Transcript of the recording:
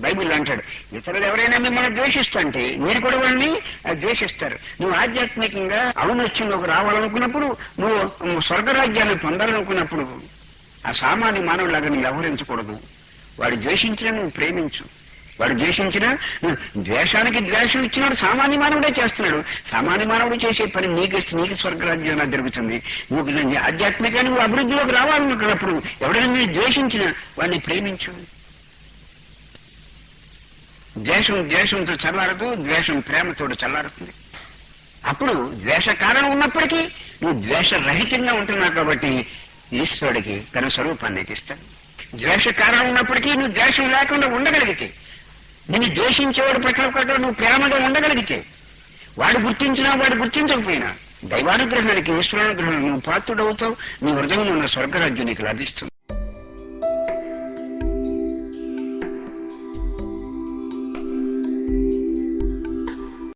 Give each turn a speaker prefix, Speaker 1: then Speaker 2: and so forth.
Speaker 1: Bible అంటాడు. ఇతరులు ఎవరైనా మిమ్మల్ని ద్వేషిస్తుంటే మీరు కూడా వాళ్ళని ద్వేషిస్తారు. నువ్వు ఆధ్యాత్మికంగా ఔన్నత్యంలోకి రావాలనుకున్నప్పుడు నువ్వు స్వర్గరాజ్యాన్ని పొందాలనుకున్నప్పుడు ఆ సామాన్య మానవులాగా నువ్వు వ్యవహరించకూడదు. వాడు ద్వేషించినా నువ్వు ప్రేమించు. వాడు ద్వేషించినా ద్వేషానికి ద్వేషం ఇచ్చినాడు సామాన్య మానవుడే చేస్తున్నాడు. సామాన్య మానవుడు చేసే పని నీకు నీకు స్వర్గరాజ్యం ఎలా జరుగుతుంది. నువ్వు ఆధ్యాత్మికంగా నువ్వు అభివృద్ధిలోకి రావాలనుకున్నప్పుడు ఎవరైనా మీరు ద్వేషించినా వాడిని ప్రేమించు. ద్వేషం ద్వేషంతో చల్లారదు ద్వేషం ప్రేమతో చల్లారుతుంది. అప్పుడు ద్వేష కారణం ఉన్నప్పటికీ నువ్వు ద్వేషరహితంగా ఉంటున్నావు కాబట్టి ఈశ్వరుడికి తన స్వరూపాన్ని ఇస్తాడు ద్వేష కారణం ఉన్నప్పటికీ నువ్వు ద్వేషం లేకుండా ఉండగలిగితే నిన్ను ద్వేషించేవాడు పట్ల పట్ల నువ్వు ప్రేమగా ఉండగలిగితే వాడు గుర్తించినా వాడు గుర్తించకపోయినా దైవానుగ్రహానికి ఈశ్వరానుగ్రహం నువ్వు పాత్రుడవుతావు నీ హృదయంలో ఉన్న స్వర్గరాజ్యం నీకు లభిస్తుంది.